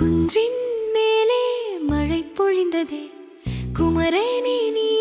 குன்றின் மேலே மழை பொழிந்ததே. குமரேனே நீ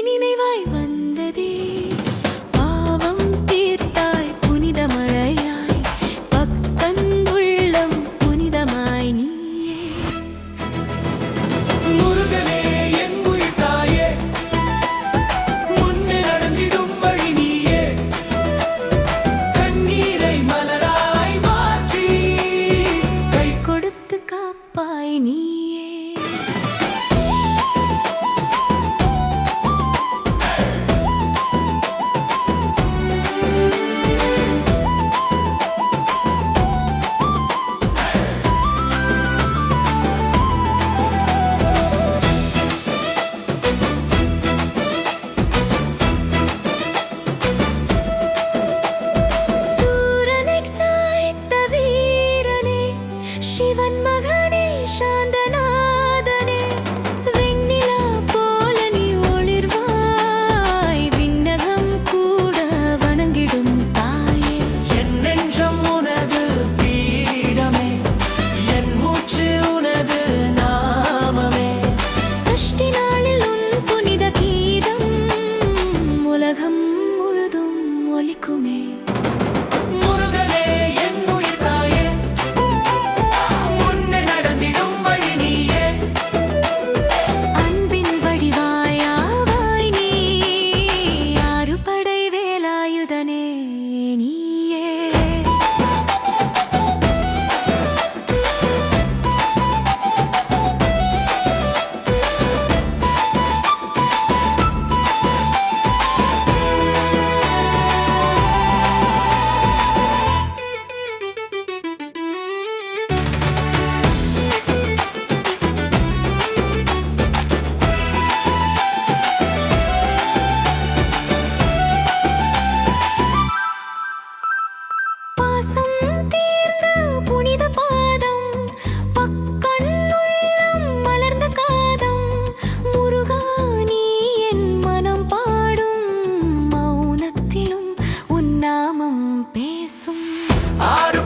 சூரனை ஆறு